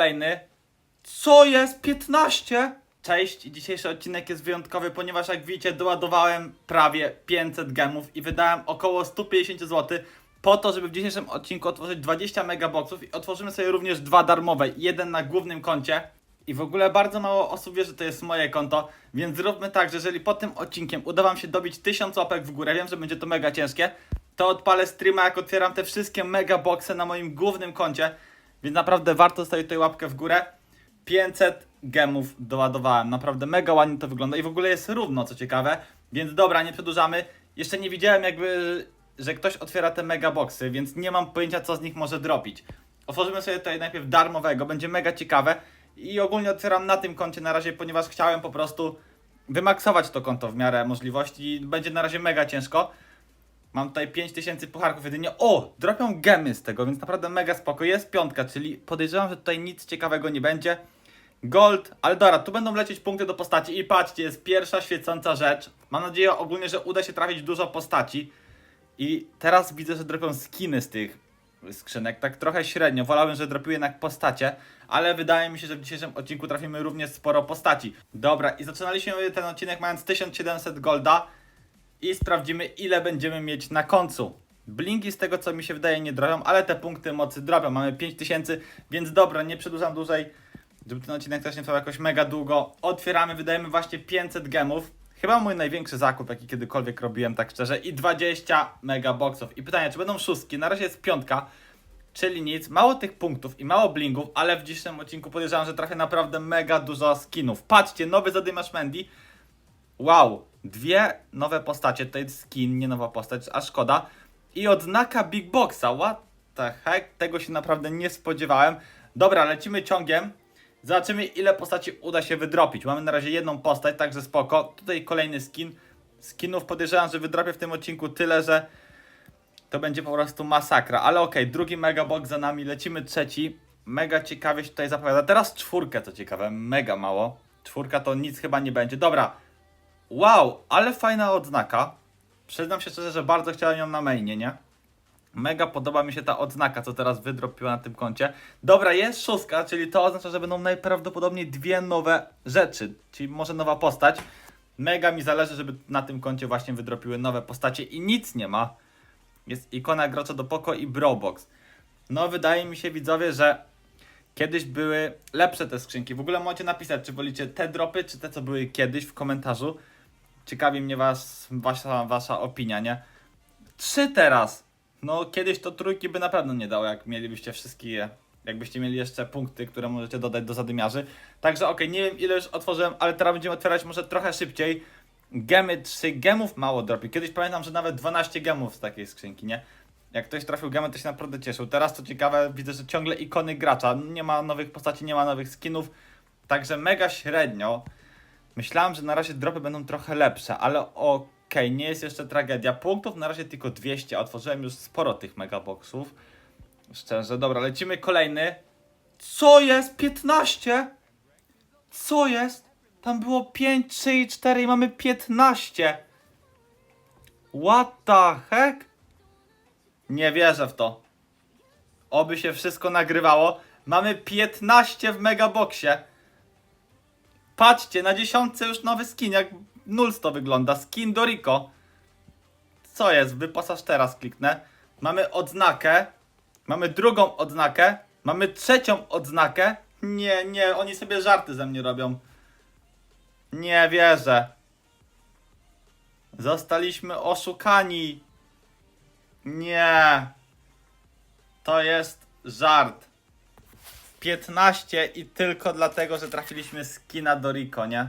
kolejny. Co jest? 15? Cześć, dzisiejszy odcinek jest wyjątkowy, ponieważ jak widzicie doładowałem prawie 500 gemów i wydałem około 150 zł po to, żeby w dzisiejszym odcinku otworzyć 20 megaboxów i otworzymy sobie również dwa darmowe, jeden na głównym koncie i w ogóle bardzo mało osób wie, że to jest moje konto, więc zróbmy tak, że jeżeli po tym odcinkiem uda wam się dobić 1000 łapek w górę, wiem, że będzie to mega ciężkie, to odpalę streama, jak otwieram te wszystkie megaboxy na moim głównym koncie, więc naprawdę warto zostawić tutaj łapkę w górę. 500 gemów doładowałem. Naprawdę mega ładnie to wygląda i w ogóle jest równo, co ciekawe. Więc dobra, nie przedłużamy. Jeszcze nie widziałem jakby, że ktoś otwiera te mega boxy, więc nie mam pojęcia, co z nich może dropić. Otworzymy sobie tutaj najpierw darmowego, będzie mega ciekawe. I ogólnie otwieram na tym koncie na razie, ponieważ chciałem po prostu wymaksować to konto w miarę możliwości. Będzie na razie mega ciężko. Mam tutaj 5000 pucharków jedynie. O! Dropią gemy z tego, więc naprawdę mega spoko. Jest piątka, czyli podejrzewam, że tutaj nic ciekawego nie będzie. Gold, ale dobra, tu będą lecieć punkty do postaci i patrzcie, jest pierwsza świecąca rzecz. Mam nadzieję ogólnie, że uda się trafić dużo postaci. I teraz widzę, że dropią skiny z tych skrzynek, tak trochę średnio. Wolałbym, że dropiły jednak postacie, ale wydaje mi się, że w dzisiejszym odcinku trafimy również sporo postaci. Dobra, i zaczynaliśmy ten odcinek mając 1700 golda i sprawdzimy ile będziemy mieć na końcu. Blinki z tego co mi się wydaje nie drobią, ale te punkty mocy drobią. Mamy 5000, więc dobra, nie przedłużam dłużej, żeby ten odcinek też nie trwał jakoś mega długo. Otwieramy, wydajemy właśnie 500 gemów. Chyba mój największy zakup, jaki kiedykolwiek robiłem, tak szczerze. I 20 mega boxów. I pytanie, czy będą szóstki? Na razie jest piątka, czyli nic. Mało tych punktów i mało blingów, ale w dzisiejszym odcinku podejrzewam, że trafię naprawdę mega dużo skinów. Patrzcie, nowy zadymasz Mandy. Wow, dwie nowe postacie, tutaj skin, nie nowa postać, a szkoda. I odznaka Big Boxa, what the heck, tego się naprawdę nie spodziewałem. Dobra, lecimy ciągiem. Zobaczymy ile postaci uda się wydropić. Mamy na razie jedną postać, także spoko. Tutaj kolejny skin. Skinów podejrzewam, że wydropię w tym odcinku tyle, że to będzie po prostu masakra. Ale okej, drugi megabox za nami, lecimy trzeci. Mega ciekawie się tutaj zapowiada. Teraz czwórkę, co ciekawe, mega mało. Czwórka to nic chyba nie będzie. Dobra, Wow, ale fajna odznaka. Przyznam się szczerze, że bardzo chciałem ją na mainie, nie? Mega podoba mi się ta odznaka, co teraz wydropiła na tym koncie. Dobra, jest szóstka, czyli to oznacza, że będą najprawdopodobniej dwie nowe rzeczy, czyli może nowa postać. Mega mi zależy, żeby na tym koncie właśnie wydropiły nowe postacie i nic nie ma. Jest ikona gracza do poko i brobox. No, wydaje mi się, widzowie, że Kiedyś były lepsze te skrzynki. W ogóle możecie napisać, czy wolicie te dropy, czy te, co były kiedyś w komentarzu. Ciekawi mnie was, wasza, wasza opinia, nie? Trzy teraz. No, kiedyś to trójki by na pewno nie dało, jak mielibyście wszystkie, jakbyście mieli jeszcze punkty, które możecie dodać do zadymiarzy. Także okej, nie wiem ile już otworzyłem, ale teraz będziemy otwierać może trochę szybciej. Gemy 3, gemów mało dropi. Kiedyś pamiętam, że nawet 12 gemów z takiej skrzynki, nie? Jak ktoś trafił gemę, to się naprawdę cieszył. Teraz to ciekawe, widzę, że ciągle ikony gracza. Nie ma nowych postaci, nie ma nowych skinów. Także mega średnio. Myślałem, że na razie dropy będą trochę lepsze, ale okej, nie jest jeszcze tragedia. Punktów na razie tylko 200, a otworzyłem już sporo tych megaboxów. Szczerze, dobra, lecimy kolejny. Co jest? 15? Co jest? Tam było 5, 3 i 4 i mamy 15. What the heck? Nie wierzę w to. Oby się wszystko nagrywało. Mamy 15 w megaboxie. Patrzcie, na dziesiątce już nowy skin, jak nuls to wygląda. Skin Doriko. Co jest? Wyposaż teraz, kliknę. Mamy odznakę. Mamy drugą odznakę. Mamy trzecią odznakę. Nie, nie, oni sobie żarty ze mnie robią. Nie wierzę. Zostaliśmy oszukani. Nie. To jest żart. 15 i tylko dlatego, że trafiliśmy skina do Rico, nie?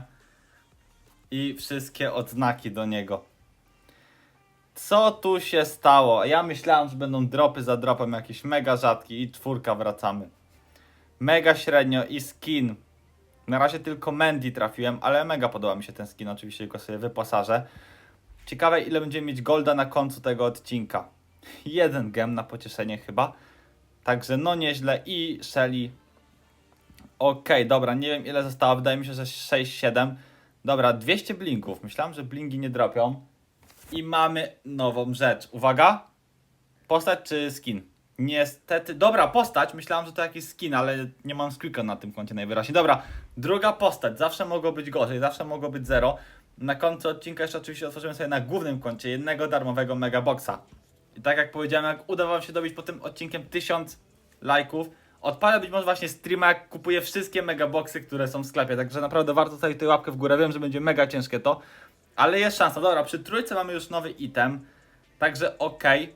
I wszystkie odznaki do niego. Co tu się stało? Ja myślałem, że będą dropy za dropem jakieś mega rzadki i czwórka wracamy. Mega średnio i skin. Na razie tylko Mandy trafiłem, ale mega podoba mi się ten skin, oczywiście go sobie wyposażę. Ciekawe ile będziemy mieć golda na końcu tego odcinka. Jeden gem na pocieszenie chyba. Także no nieźle i Shelly. Okej, dobra, nie wiem ile zostało, wydaje mi się, że 6-7. Dobra, 200 blinków. Myślałem, że blinki nie dropią. I mamy nową rzecz. Uwaga! Postać czy skin? Niestety, dobra postać, myślałem, że to jakiś skin, ale nie mam screaka na tym koncie najwyraźniej. Dobra, druga postać, zawsze mogło być gorzej, zawsze mogło być zero. Na końcu odcinka jeszcze oczywiście otworzymy sobie na głównym koncie jednego darmowego megaboxa. I tak jak powiedziałem, jak uda wam się dobić po tym odcinkiem 1000 lajków, odpalę być może właśnie streama, kupuję wszystkie megaboxy, które są w sklepie. Także naprawdę warto zostawić tę łapkę w górę. Wiem, że będzie mega ciężkie to, ale jest szansa. Dobra, przy trójce mamy już nowy item, także okej.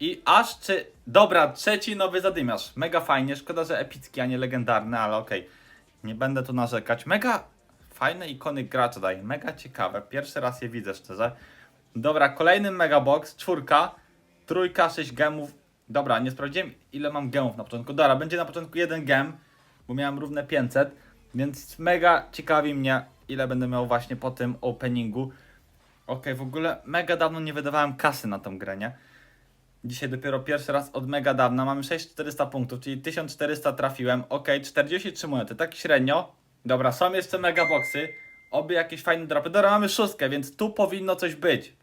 I aż czy... Dobra, trzeci nowy zadymiarz. Mega fajnie, szkoda, że epicki, a nie legendarny, ale okej. Nie będę tu narzekać. Mega fajne ikony gracza daje, mega ciekawe. Pierwszy raz je widzę, szczerze. Dobra, kolejny megabox, czwórka, trójka, sześć gemów. Dobra, nie sprawdziłem ile mam gemów na początku. Dobra, będzie na początku jeden gem, bo miałem równe 500, więc mega ciekawi mnie ile będę miał właśnie po tym openingu. Okej, w ogóle mega dawno nie wydawałem kasy na tą grę, nie? Dzisiaj dopiero pierwszy raz od mega dawna. Mamy 6400 punktów, czyli 1400 trafiłem. Ok, 43 monety, tak średnio. Dobra, są jeszcze megaboxy. Oby jakieś fajne dropy. Dobra, mamy szóstkę, więc tu powinno coś być.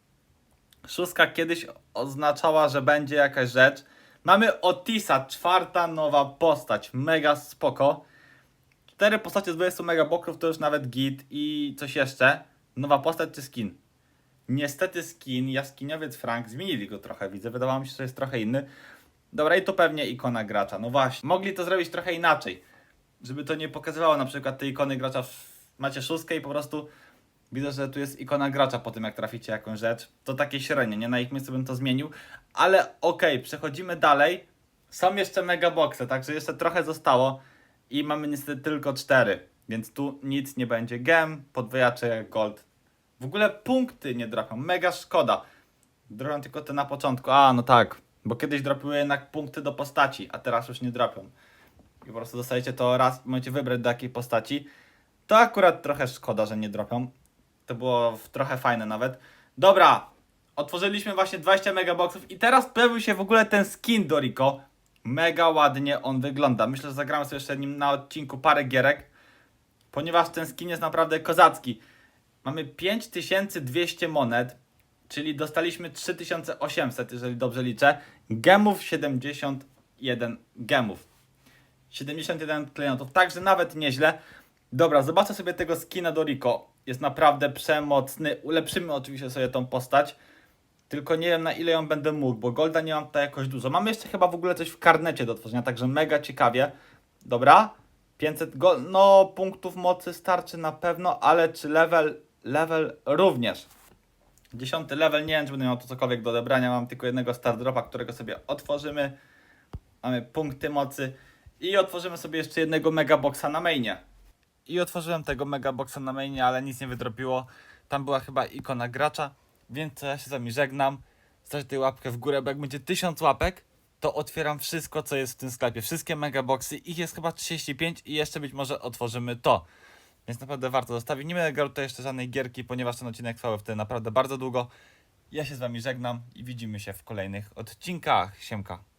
Szóstka kiedyś oznaczała, że będzie jakaś rzecz. Mamy Otisa, czwarta nowa postać. Mega spoko. Cztery postacie z 20 megaboxów to już nawet git. I coś jeszcze. Nowa postać czy skin? Niestety skin, jaskiniowiec Frank, zmienili go trochę, widzę. Wydawało mi się, że jest trochę inny. Dobra, i to pewnie ikona gracza. No właśnie. Mogli to zrobić trochę inaczej. Żeby to nie pokazywało na przykład tej ikony gracza. Macie szóstkę i po prostu widzę, że tu jest ikona gracza po tym, jak traficie jakąś rzecz. To takie średnie, nie? Na ich miejscu bym to zmienił. Ale okej, przechodzimy dalej. Są jeszcze megaboxy, także jeszcze trochę zostało. I mamy niestety tylko cztery. Więc tu nic nie będzie. Gem, podwojacze, gold. W ogóle punkty nie dropią. Mega szkoda. Dropią tylko te na początku. A, no tak. Bo kiedyś dropiły jednak punkty do postaci, a teraz już nie dropią. I po prostu dostajecie to raz, możecie wybrać do jakiej postaci. To akurat trochę szkoda, że nie dropią. To było trochę fajne nawet. Dobra, otworzyliśmy właśnie 20 megaboxów i teraz pojawił się w ogóle ten skin do Rico. Mega ładnie on wygląda. Myślę, że zagramy sobie jeszcze nim na odcinku parę gierek, ponieważ ten skin jest naprawdę kozacki. Mamy 5200 monet, czyli dostaliśmy 3800, jeżeli dobrze liczę. Gemów 71 gemów. 71 klientów, także nawet nieźle. Dobra, zobaczę sobie tego skina do Rico. Jest naprawdę przemocny. Ulepszymy oczywiście sobie tą postać. Tylko nie wiem na ile ją będę mógł, bo golda nie mam tutaj jakoś dużo. Mamy jeszcze chyba w ogóle coś w karnecie do tworzenia, także mega ciekawie. Dobra, 500 gol, no punktów mocy starczy na pewno, ale czy level, level również. Dziesiąty level, nie wiem czy będę miał tu cokolwiek do odebrania, mam tylko jednego star dropa, którego sobie otworzymy. Mamy punkty mocy i otworzymy sobie jeszcze jednego megaboxa na mainie. I otworzyłem tego megaboxa na mainie, ale nic nie wydropiło. Tam była chyba ikona gracza, więc ja się z wami żegnam. Zostawcie łapkę w górę, bo jak będzie 1000 łapek, to otwieram wszystko, co jest w tym sklepie. Wszystkie megaboxy, ich jest chyba 35 i jeszcze być może otworzymy to. Więc naprawdę warto zostawić. Nie będę grał tutaj jeszcze żadnej gierki, ponieważ ten odcinek trwał wtedy naprawdę bardzo długo. Ja się z wami żegnam i widzimy się w kolejnych odcinkach. Siemka.